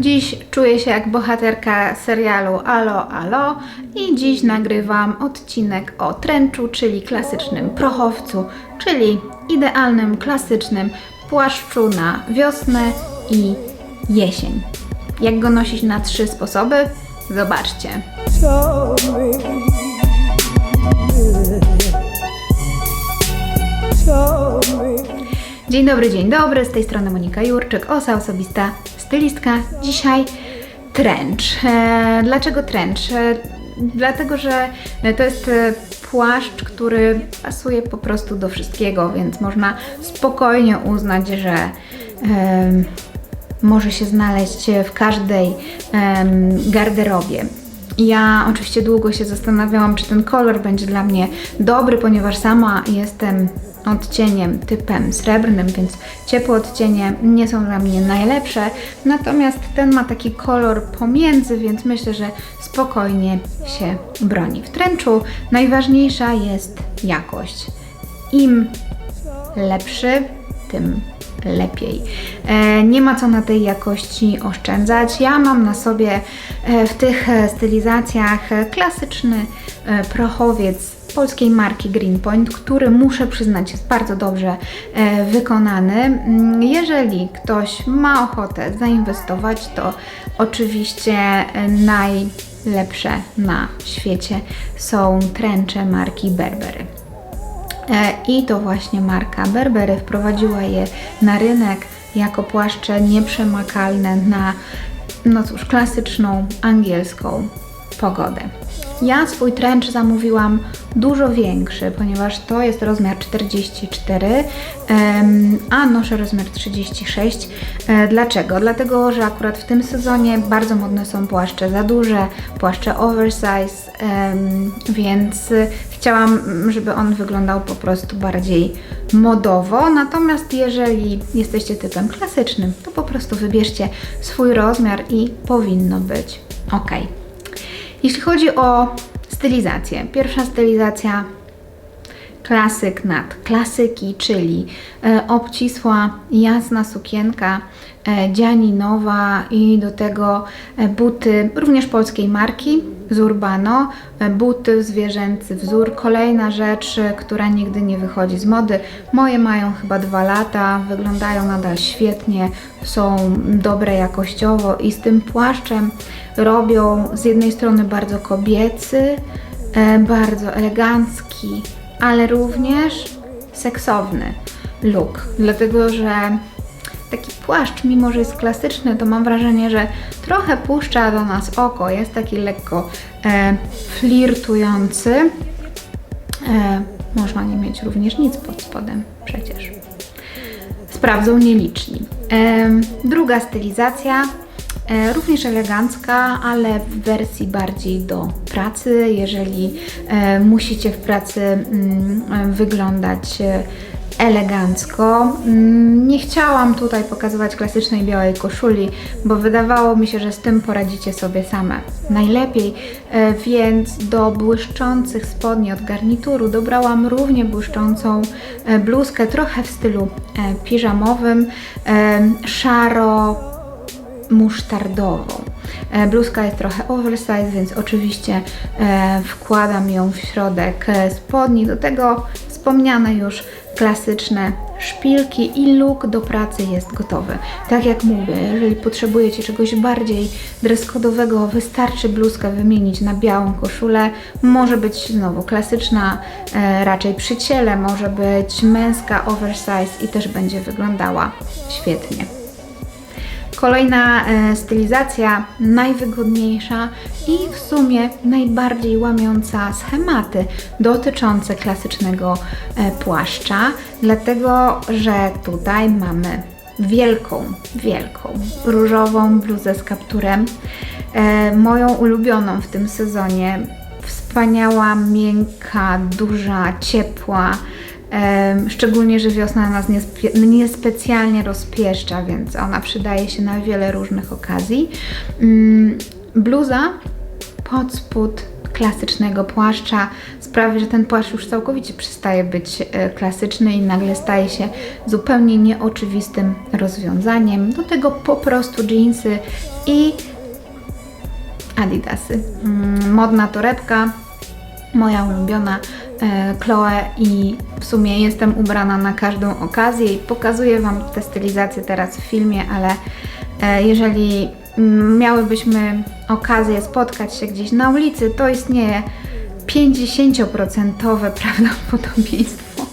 Dziś czuję się jak bohaterka serialu Alo Alo i dziś nagrywam odcinek o tręczu, czyli klasycznym prochowcu, czyli idealnym, klasycznym płaszczu na wiosnę i jesień. Jak go nosić na trzy sposoby? Zobaczcie. Dzień dobry, dzień dobry, z tej strony Monika Jurczyk, osa osobista stylistka. Dzisiaj trench. Dlaczego trench? Dlatego, że to jest e, płaszcz, który pasuje po prostu do wszystkiego, więc można spokojnie uznać, że może się znaleźć w każdej garderobie. Ja oczywiście długo się zastanawiałam, czy ten kolor będzie dla mnie dobry, ponieważ sama jestem odcieniem typem srebrnym, więc ciepłe odcienie nie są dla mnie najlepsze. Natomiast ten ma taki kolor pomiędzy, więc myślę, że spokojnie się broni. W tręczu najważniejsza jest jakość. Im lepszy, tym lepiej. E, nie ma co na tej jakości oszczędzać. Ja mam na sobie e, w tych e, stylizacjach klasyczny prochowiec polskiej marki Greenpoint, który muszę przyznać jest bardzo dobrze e, wykonany. Mm, Jeżeli ktoś ma ochotę zainwestować, to oczywiście e, najlepsze na świecie są tręcze marki Berbery. E, I to właśnie marka Berbery wprowadziła je na rynek jako płaszcze nieprzemakalne na, no cóż, klasyczną angielską pogodę. Ja swój trench zamówiłam dużo większy, ponieważ to jest rozmiar 44, em, a noszę rozmiar 36. E, Dlaczego? Dlatego, że akurat w tym sezonie bardzo modne są płaszcze za duże, płaszcze oversize, więc chciałam, żeby on wyglądał po prostu bardziej modowo. Natomiast jeżeli jesteście typem klasycznym, to po prostu wybierzcie swój rozmiar i powinno być ok. Jeśli chodzi o stylizację, pierwsza stylizacja klasyk nad klasyki, czyli e, obcisła, jasna sukienka e, dzianinowa i do tego e, buty również polskiej marki z Urbano, e, buty zwierzęcy wzór. Kolejna rzecz, e, która nigdy nie wychodzi z mody. Moje mają chyba dwa lata, wyglądają nadal świetnie, są dobre jakościowo i z tym płaszczem robią z jednej strony bardzo kobiecy, e, bardzo elegancki, ale również seksowny look. Dlatego, że taki płaszcz, mimo że jest klasyczny, to mam wrażenie, że trochę puszcza do nas oko. Jest taki lekko e, flirtujący. E, można nie mieć również nic pod spodem przecież. Sprawdzą nieliczni. Em, druga stylizacja, e, również elegancka, ale w wersji bardziej do pracy. Jeżeli e, musicie w pracy mm, e, wyglądać e, elegancko. Mm, Nie chciałam tutaj pokazywać klasycznej białej koszuli, bo wydawało mi się, że z tym poradzicie sobie same najlepiej, e, więc do błyszczących spodni od garnituru dobrałam równie błyszczącą e, bluzkę, trochę w stylu e, piżamowym, szaro musztardową. Bluzka jest trochę oversize, więc oczywiście wkładam ją w środek spodni. Do tego wspomniane już klasyczne szpilki i look do pracy jest gotowy. Tak jak mówię, jeżeli potrzebujecie czegoś bardziej dresskodowego, wystarczy bluzkę wymienić na białą koszulę. Może być znowu klasyczna, e, raczej przy ciele, może być męska oversize i też będzie wyglądała świetnie. Kolejna e, stylizacja, najwygodniejsza i w sumie najbardziej łamiąca schematy dotyczące klasycznego e, płaszcza, dlatego że tutaj mamy wielką, wielką różową bluzę z kapturem, e, moją ulubioną w tym sezonie. Wspaniała, miękka, duża, ciepła. Szczególnie, że wiosna nas niespe- niespecjalnie rozpieszcza, więc ona przydaje się na wiele różnych okazji. Mm, Bluza pod spód klasycznego płaszcza sprawi, że ten płaszcz już całkowicie przestaje być e, klasyczny i nagle staje się zupełnie nieoczywistym rozwiązaniem. Do tego po prostu jeansy i Adidasy. Mm, Modna torebka, moja ulubiona Chloe i w sumie jestem ubrana na każdą okazję i pokazuję Wam tę stylizację teraz w filmie, ale e, jeżeli mm, miałybyśmy okazję spotkać się gdzieś na ulicy, to istnieje 50% prawdopodobieństwo,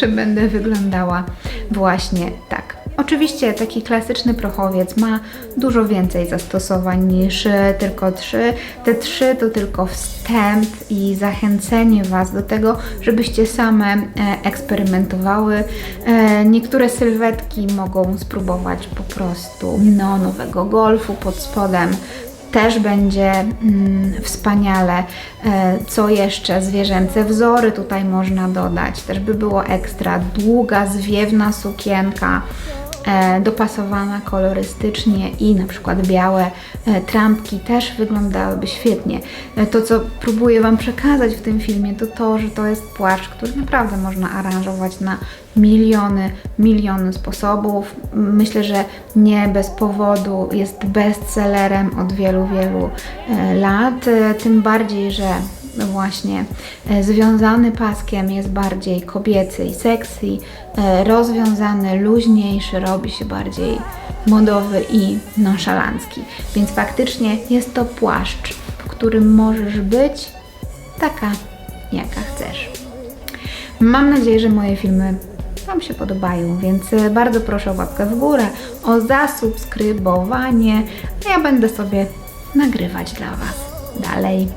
że będę wyglądała właśnie tak. Oczywiście taki klasyczny prochowiec ma dużo więcej zastosowań niż e, tylko trzy. Te trzy to tylko wstęp i zachęcenie Was do tego, żebyście same e, eksperymentowały. E, Niektóre sylwetki mogą spróbować po prostu neonowego golfu pod spodem też będzie mm, wspaniale. E, co jeszcze? Zwierzęce wzory tutaj można dodać. Też by było ekstra. Długa, zwiewna sukienka. E, dopasowana kolorystycznie i na przykład białe e, trampki też wyglądałyby świetnie. E, to, co próbuję Wam przekazać w tym filmie, to to, że to jest płaszcz, który naprawdę można aranżować na miliony, miliony sposobów. Myślę, że nie bez powodu jest bestsellerem od wielu, wielu lat. Tym bardziej, że właśnie e, związany paskiem jest bardziej kobiecy i sexy, e, rozwiązany, luźniejszy robi się bardziej modowy i nonszalancki. Więc faktycznie jest to płaszcz, w którym możesz być taka, jaka chcesz. Mam nadzieję, że moje filmy Wam się podobają, więc e, bardzo proszę o łapkę w górę, o zasubskrybowanie, a ja będę sobie nagrywać dla Was dalej.